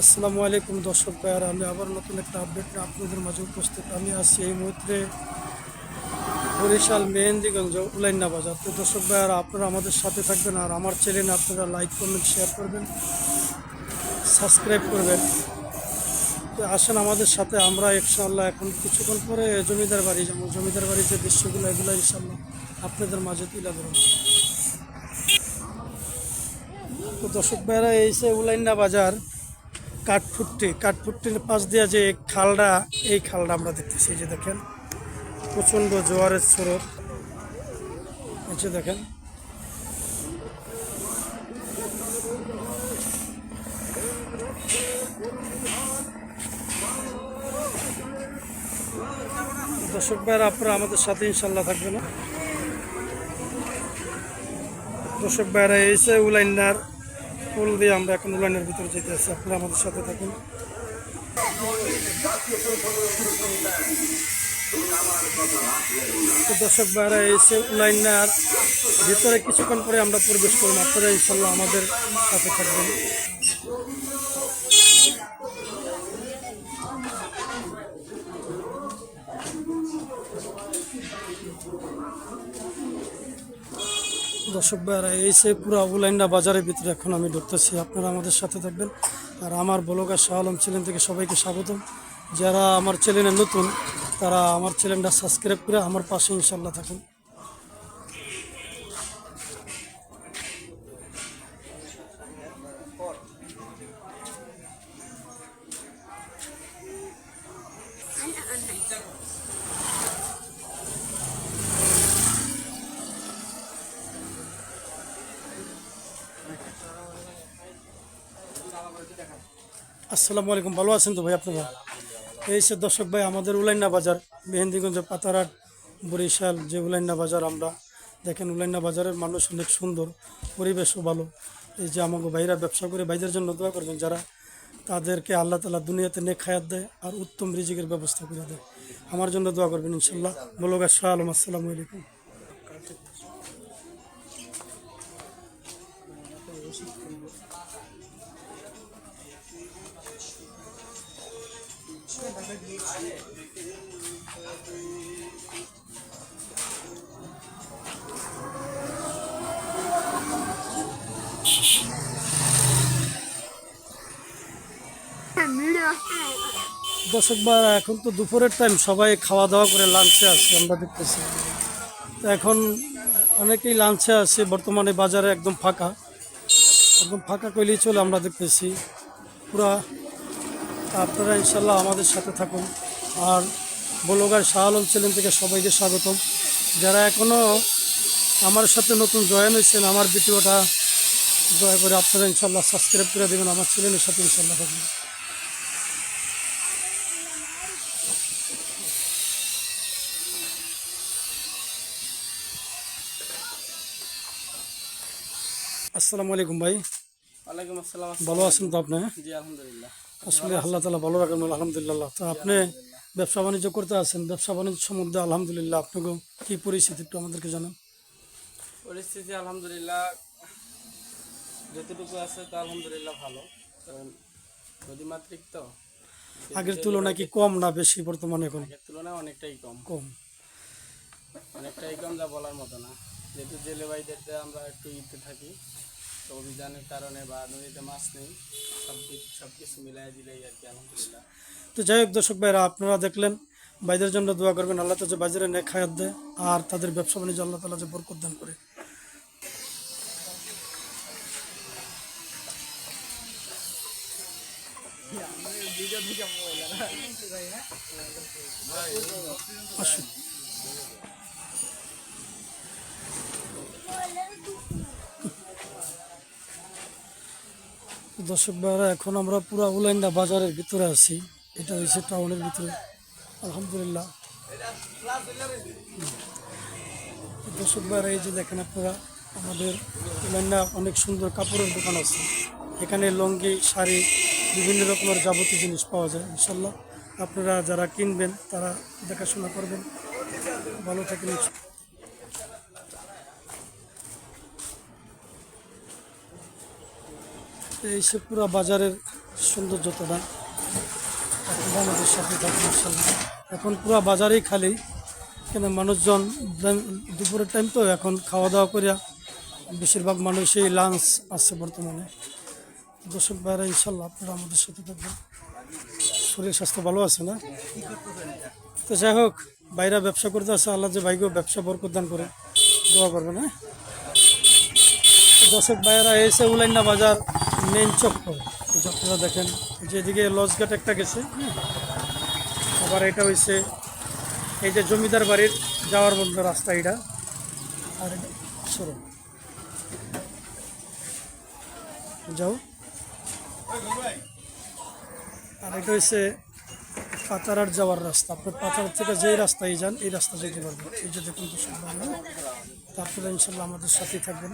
আসসালামু আলাইকুম দর্শক ভাইয়ার, আমি আবার নতুন একটা আপডেট আপনাদের মাঝে উপস্থিত। আমি আছি এই মুহূর্তে বরিশাল মেহেন্দিগঞ্জ উলাইন্না বাজার তো দর্শক ভাইয়ারা, আপনারা আমাদের সাথে থাকবেন আর আমার চ্যানেলে আপনারা লাইক কমেন্ট শেয়ার করবেন সাবস্ক্রাইব করবেন। তো আসেন আমাদের সাথে, আমরা ইনশাআল্লাহ এখন কিছুক্ষণ পরে জমিদার বাড়ি যেমন জমিদার বাড়ির যে দৃশ্যগুলো, এগুলো ইনশাআল্লাহ আপনাদের মাঝে তুলে ধরুন তো দর্শক ভাইরা এই সে উলাইন্না বাজার কাঠফুট্টি, কাঠফুট্টির পাশ দিয়ে যে খালটা, এই খালটা আমরা দেখতেছি যে দেখেন, প্রচণ্ড জোয়ারের স্রোত। এই দেখেন। দর্শক ভাইরা আপনারা আমাদের সাথে ইনশাল্লাহ থাকবে না দর্শক ভাইরা এসে যে ফুল দিয়ে আমরা এখন উলাইনের ভিতরে যেতে আছি। আপনারা আমাদের সাথে থাকুন। দর্শক ভাইরা এসে উলাইনার ভিতরে কিছুক্ষণ পরে আমরা প্রবেশ করুন আপনারা ইনশাল্লাহ আমাদের সাথে থাকবেন। দর্শক ভাইরা এই সে পুরো উলাইন্ডা বাজারের ভিতরে এখন আমি ঢুকতেছি। আপনারা আমাদের সাথে থাকবেন। আর আমার বলগার শাহ আলম চ্যানেল থেকে সবাইকে স্বাগতম। যারা আমার চ্যানেলে নতুন, তারা আমার চ্যানেলটা সাবস্ক্রাইব করে আমার পাশে ইনশাল্লাহ থাকুন। আসসালামু আলাইকুম, ভালো আছেন তো ভাই আপনারা? এই সে দর্শক ভাই, আমাদের উলাইন্না বাজার মেহেন্দিগঞ্জ পাতারহাট, বরিশাল, যে উলাইন্না বাজার আমরা দেখেন, উলাইন্না বাজারের মানুষ অনেক সুন্দর, পরিবেশও ভালো। এই যে আমাকে ভাইরা ব্যবসা করে, ভাইদের জন্য দোয়া করবেন যারা, তাদেরকে আল্লাহ তালা দুনিয়াতে নেক খায়াত দেয় আর উত্তম রিজিকের ব্যবস্থা করে দেয়। আমার জন্য দোয়া করবেন ইনশাল্লাহ বলোগা শাহ আলম আসসালামু আলাইকুম। দর্শক এখন তো দুপুরের টাইম সবাই খাওয়া দাওয়া করে লাঞ্চে আসছে, আমরা দেখতেছি। তো এখন অনেকেই লাঞ্চে আছে বর্তমানে বাজারে একদম ফাঁকা। একদম ফাঁকা কইলেই চলে, আমরা দেখতেছি। পুরা, আপনারা ইনশাল্লাহ আমাদের সাথে থাকুন। আর বলগার শাহ আলম চ্যানেল থেকে সবাইকে স্বাগতম। যারা এখনও আমার সাথে নতুন জয়েন হয়েছেন আমার ভিডিওটা দয়া করে আপনারা ইনশাল্লাহ সাবস্ক্রাইব করে দেবেন আমার চ্যানেলের সাথে ইনশাল্লাহ থাকবেন। আসসালামু আলাইকুম ভাই। ওয়ালাইকুম আসসালাম। ভালো আছেন তো আপনি? জি আলহামদুলিল্লাহ। আসলে আল্লাহ তালা ভালো রাখেন আলহামদুলিল্লাহ। তো আপনি ব্যবসা বাণিজ্য করতে আছেন ব্যবসা বাণিজ্য সম্বন্ধে আলহামদুলিল্লাহ আপনাকে কি পরিস্থিতি একটু আমাদেরকে জানান। পরিস্থিতি আলহামদুলিল্লাহ যতটুকু আছে তো আলহামদুলিল্লাহ ভালো। কারণ নদীমাতৃক তো। আগের তুলনায় কি কম না বেশি বর্তমানে এখন? আগের তুলনায় অনেকটাই কম। কম। অনেকটাই কম যা বলার মতো না। যেহেতু জেলে ভাইদের আমরা একটু ইতে থাকি তো অভিযানের কারণে বা নদীতে মাছ নেই সব সব কিছু মিলাই দিলেই আর কি আলহামদুলিল্লাহ। তো যাই হোক দর্শক ভাইরা আপনারা দেখলেন ভাইদের জন্য দোয়া করবেন আল্লাহ তালা বাজারে নেক খায়াত দেয় আর তাদের ব্যবসা বাণিজ্য আল্লাহ তালা যে বরকত দান করে। আসুন। দর্শক ভাইরা এখন আমরা পুরো উলাইন্ডা বাজারের ভিতরে আছি। এটা হয়েছে টাউনের ভিতরে। আলহামদুলিল্লাহ। দর্শক ভাইরা এই যে দেখেন আপনারা, আমাদের উলাইন্ডা অনেক সুন্দর কাপড়ের দোকান আছে। এখানে লঙ্গি, শাড়ি, বিভিন্ন রকমের যাবতীয় জিনিস পাওয়া যায় ইনশাল্লাহ আপনারা যারা কিনবেন, তারা দেখাশোনা করবেন। ভালো থাকেন এই সে পুরো বাজারের সৌন্দর্যতা আপনারা আমাদের সাথে এখন পুরো বাজারেই খালি এখানে মানুষজন দুপুরের টাইম তো এখন খাওয়া দাওয়া করিয়া বেশিরভাগ মানুষই লাঞ্চ আছে বর্তমানে। দর্শক ভাইরা, ইনশাল্লাহ আপনারা আমাদের সাথে থাকবেন। শরীর স্বাস্থ্য ভালো আছে না? তো যাই হোক বাইরে ব্যবসা করতে আছে, আল্লাহ যে ভাইকেও ব্যবসা বরকত দান করে, দোয়া করবেন হ্যাঁ? তো দর্শক ভাইয়েরা এসে উলাইনা বাজার মেন চক্কর এই যে আপনারা দেখেন যেদিকে লজঘাট একটা গেছে হ্যাঁ। আবার এটা হয়েছে এই যে জমিদার বাড়ির যাওয়ার মধ্যে রাস্তা এটা আর সরো। যাও। আর এটা হচ্ছে পাতারার যাওয়ার রাস্তা। আপনার পাতার থেকে যেই রাস্তায় যান, এই রাস্তা যেতে পারবেন। এই যে দেখুন তো তারপরে ইনশাল্লাহ আমাদের সাথেই থাকবেন।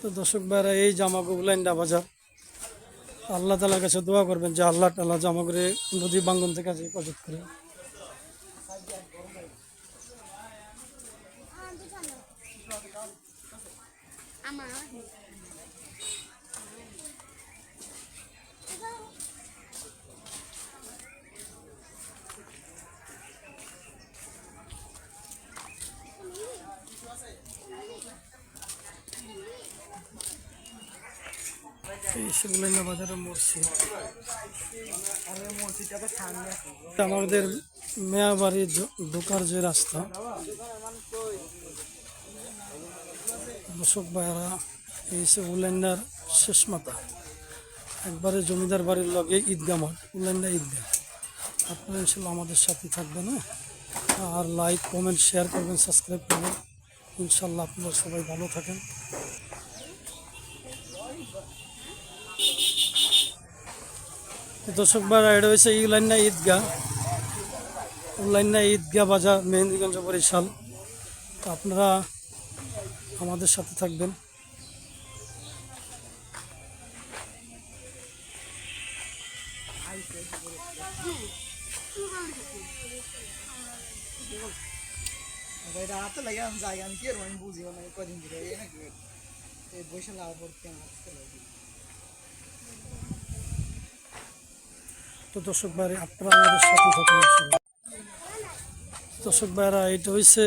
তো দর্শক ভাইরা, এই জামাগুলো লাইন্ডা বাজার। আল্লাহ তালার কাছে দোয়া করবেন যে আল্লাহ তালা জামাগুলো নদী বাঙ্গন থেকে আছে হেফাজত করে। আমার বাজারে আমাদের মেয়া বাড়ি ঢোকার যে রাস্তা। দর্শক ভাইয়ারা, এই সে শেষ মাথা। একবারে জমিদার বাড়ির লগে ঈদগাহ মাঠ উল্যান্ডা ঈদগাহ। আপনারা ইনশাল্লাহ আমাদের সাথে থাকবেন হ্যাঁ? আর লাইক কমেন্ট শেয়ার করবেন সাবস্ক্রাইব করবেন। ইনশাল্লাহ আপনারা সবাই ভালো থাকেন। দর্শক ভাইরা, এটা হচ্ছে ইউলাইনা ঈদগাহ। উল্লাইনা ঈদগাহ বাজার, মেহেন্দিগঞ্জ বরিশাল। তো আপনারা আমাদের সাথে থাকবেন। লাগে আমি কি আর না কদিন ধরে তো দর্শক ভাইরা আপনারা আমাদের সাথে থাকুন। দর্শক ভাইরা, এটা হয়েছে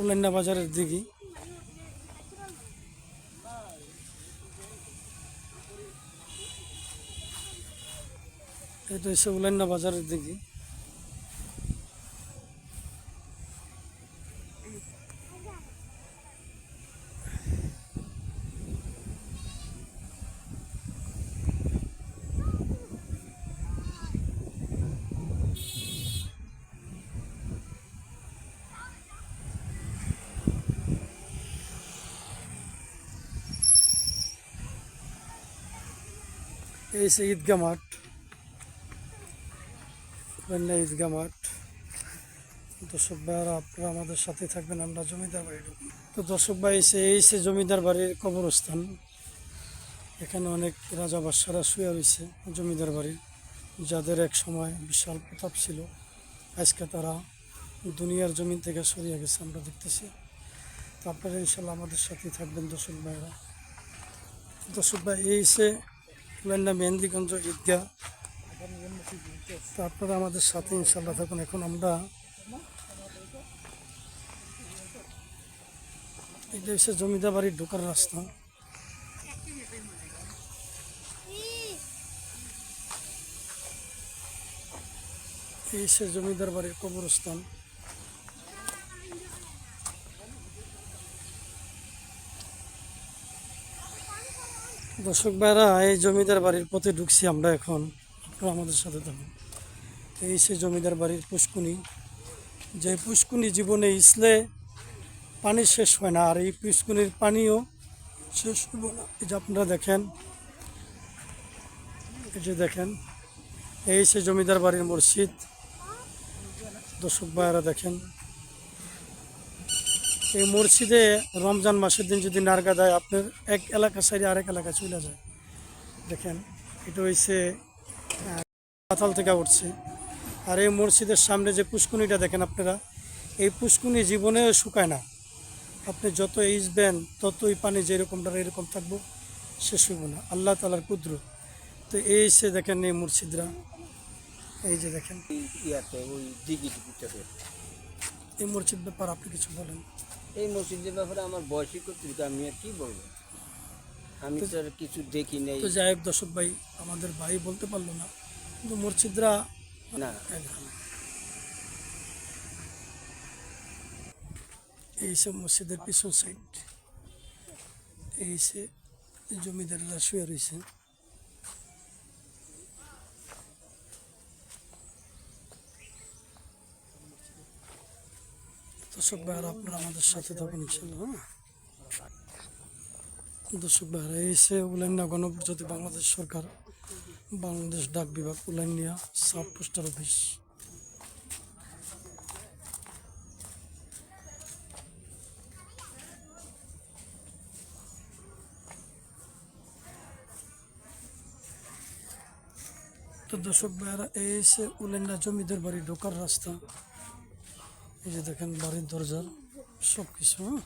উলান্না বাজারের দিঘি এটা হচ্ছে উলান্না বাজারের দিঘি এই সে ঈদগাহ মাঠ। উল্লাইনা ঈদগাহ মাঠ। দর্শক ভাইরা আপনারা আমাদের সাথে থাকবেন, আমরা জমিদার বাড়ি ঢুকবো। তো দর্শক ভাই এসে এই সে জমিদার বাড়ির কবরস্থান, এখানে অনেক রাজা বাদশারা শুয়ে রয়েছে জমিদার বাড়ির। যাদের এক সময় বিশাল প্রতাপ ছিল, আজকে তারা দুনিয়ার জমিন থেকে সরিয়ে গেছে, আমরা দেখতেছি। তো আপনারা ইনশাল্লাহ আমাদের সাথেই থাকবেন, দর্শক ভাইরা দর্শক ভাই, এই সে ফুলান্না মেহেন্দিগঞ্জ ঈদগাহ তো আপনারা আমাদের সাথে ইনশাল্লাহ থাকুন। এখন আমরা এটা হচ্ছে জমিদার বাড়ির ঢোকার রাস্তা। এই সে জমিদার বাড়ির কবরস্থান। দর্শক ভাইরা, এই জমিদার বাড়ির পথে ঢুকছি আমরা এখন। আমাদের সাথে থাকুন। এই সে জমিদার বাড়ির পুষ্কুনি। যে পুষ্কুনি জীবনে ইসলে পানি শেষ হয় না, আর এই পুষ্কুনির পানিও শেষ হইব না। এই যে আপনারা দেখেন, এই যে দেখেন, এই সে জমিদার বাড়ির মসজিদ। দর্শক ভাইয়েরা দেখেন এই মসজিদে রমজান মাসের দিন যদি নারগা দেয় আপনার এক এলাকা সাইডে আরেক এলাকা চলে যায়। দেখেন এটা হয়েছে পাতাল থেকে উঠছে। আর এই মসজিদের সামনে যে পুষ্কুনিটা দেখেন আপনারা এই পুষ্কুনি জীবনে শুকায় না। আপনি যত ইসবেন ততই পানি যেরকমটা এরকম থাকব শেষ হইব না। আল্লাহ তালার কুদ্র তো এই সে দেখেন এই মুর্শিদরা এই যে দেখেন। এই মসজিদ ব্যাপার আপনি কিছু বলেন। এই মসজিদের ব্যাপারে আমার বয়সী কর্তৃক আমি আর কি বলব? আমি তো আর কিছু দেখি নাই। তো যাই হোক দর্শক ভাই আমাদের ভাই বলতে পারল না কিন্তু মসজিদরা না। এই সে মসজিদের পিছন সাইড এই সে জমিদাররা শুয়ে রয়েছে দর্শক ভাইয়ারা, আপনারা আমাদের সাথে থাকুন ইনশাল্লাহ হ্যাঁ? দর্শক ভাইয়ারা, এই সে উলাইনা গণপ্রজাতি বাংলাদেশ সরকার, বাংলাদেশ ডাক বিভাগ উলাইনিয়া সাব পোস্টার অফিস। তো দর্শক ভাইয়ারা এসে উলেন্ডা জমিদের বাড়ি ঢোকার রাস্তা। এই যে দেখেন বাড়ির দরজার সব কিছু হ্যাঁ?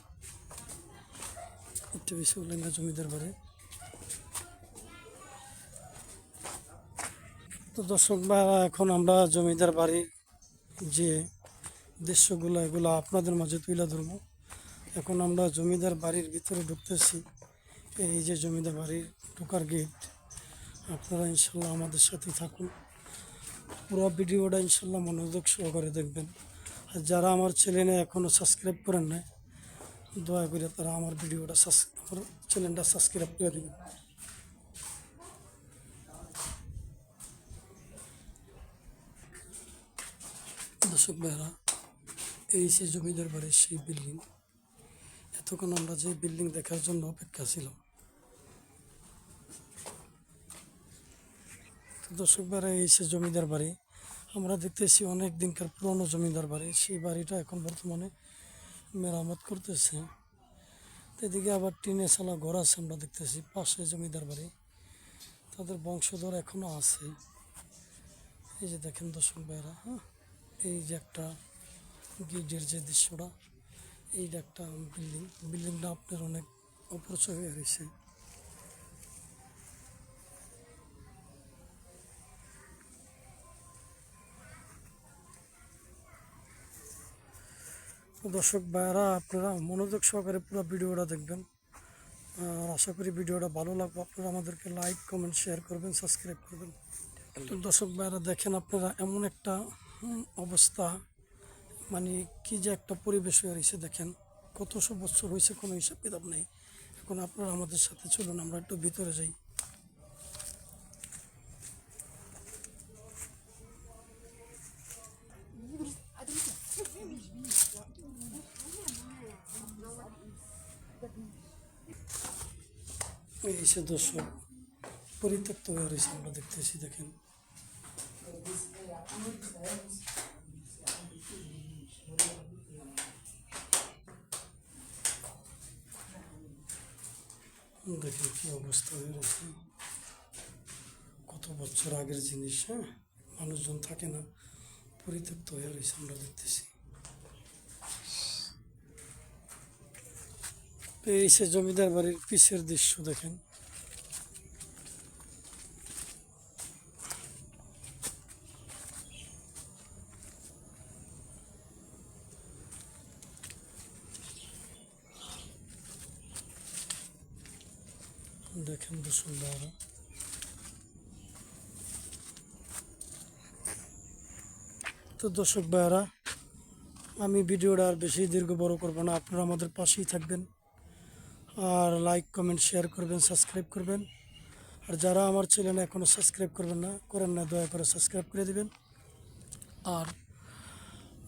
একটু বেশি উলেন্ডা জমিদের বাড়ি। তো দর্শক ভাইয়ারা এখন আমরা জমিদার বাড়ির যে দৃশ্যগুলো, এগুলো আপনাদের মাঝে তুলে ধরবো। এখন আমরা জমিদার বাড়ির ভিতরে ঢুকতেছি। এই যে জমিদার বাড়ির ঢোকার গেট আপনারা ইনশাল্লাহ আমাদের সাথে থাকুন। পুরো ভিডিওটা ইনশাল্লাহ মনোযোগ সহকারে দেখবেন। যারা আমার চ্যানেলে এখনও সাবস্ক্রাইব করেন নাই, দয়া করে তারা আমার ভিডিওটা আমার চ্যানেলটা সাবস্ক্রাইব করে দেবেন। দর্শক ভাইরা এই সে জমিদার বাড়ির সেই বিল্ডিং এতক্ষণ আমরা যে বিল্ডিং দেখার জন্য অপেক্ষা ছিলাম। দর্শক বাড়ি এই সে জমিদার বাড়ি আমরা দেখতেছি অনেক দিনকার পুরনো জমিদার বাড়ি। সেই বাড়িটা এখন বর্তমানে মেরামত করতেছে। এদিকে আবার টিনে চালা ঘর আছে আমরা দেখতেছি, পাশে জমিদার বাড়ি। তাদের বংশধর এখনও আছে। এই যে দেখেন দর্শক ভাইরা হ্যাঁ? এই যে একটা গিটের যে দৃশ্যটা, এই যে একটা বিল্ডিং, বিল্ডিংটা আপনার অনেক অপরিচয় হয়ে রয়েছে দর্শক ভাইয়ারা, আপনারা মনোযোগ সহকারে পুরো ভিডিওটা দেখবেন। আর আশা করি ভিডিওটা ভালো লাগবে। আপনারা আমাদেরকে লাইক কমেন্ট শেয়ার করবেন সাবস্ক্রাইব করবেন। তো দর্শক ভাইয়ারা, দেখেন আপনারা এমন একটা অবস্থা। মানে কি যে একটা পরিবেশ হয়ে রয়েছে, দেখেন। কতশো বছর হয়েছে, কোনো হিসাব কিতাব নেই। এখন আপনারা আমাদের সাথে চলুন, আমরা একটু ভিতরে যাই এই সে দর্শক পরিত্যক্ত হয়ে রয়েছে, আমরা দেখতেছি, দেখেন। দেখেন কি অবস্থা হয়ে রয়েছে। কত বছর আগের জিনিস হ্যাঁ? মানুষজন থাকে না, পরিত্যক্ত হয়ে রয়েছে, আমরা দেখতেছি। এই সে জমিদার বাড়ির পিছের দৃশ্য, দেখেন। দেখেন বসুন্ধরা তো দর্শক ভাইয়ারা, আমি ভিডিওটা আর বেশি দীর্ঘ বড় করব না, আপনারা আমাদের পাশেই থাকবেন। আর লাইক কমেন্ট শেয়ার করবেন সাবস্ক্রাইব করবেন। আর যারা আমার চ্যানেল এখনও সাবস্ক্রাইব করবেন না, করেন না, দয়া করে সাবস্ক্রাইব করে দেবেন। আর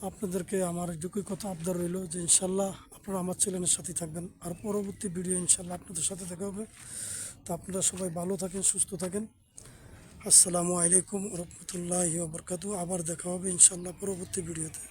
আপনাদেরকে আমার এটুকুই কথা আবদার রইল যে ইনশাল্লাহ আপনারা আমার চ্যানেলের সাথে থাকবেন। আর পরবর্তী ভিডিও ইনশাল্লাহ আপনাদের সাথে দেখা হবে। তো আপনারা সবাই ভালো থাকেন, সুস্থ থাকেন। আসসালামু আলাইকুম রহমতুল্লাহ বরকাতু আবার দেখা হবে ইনশাল্লাহ পরবর্তী ভিডিওতে।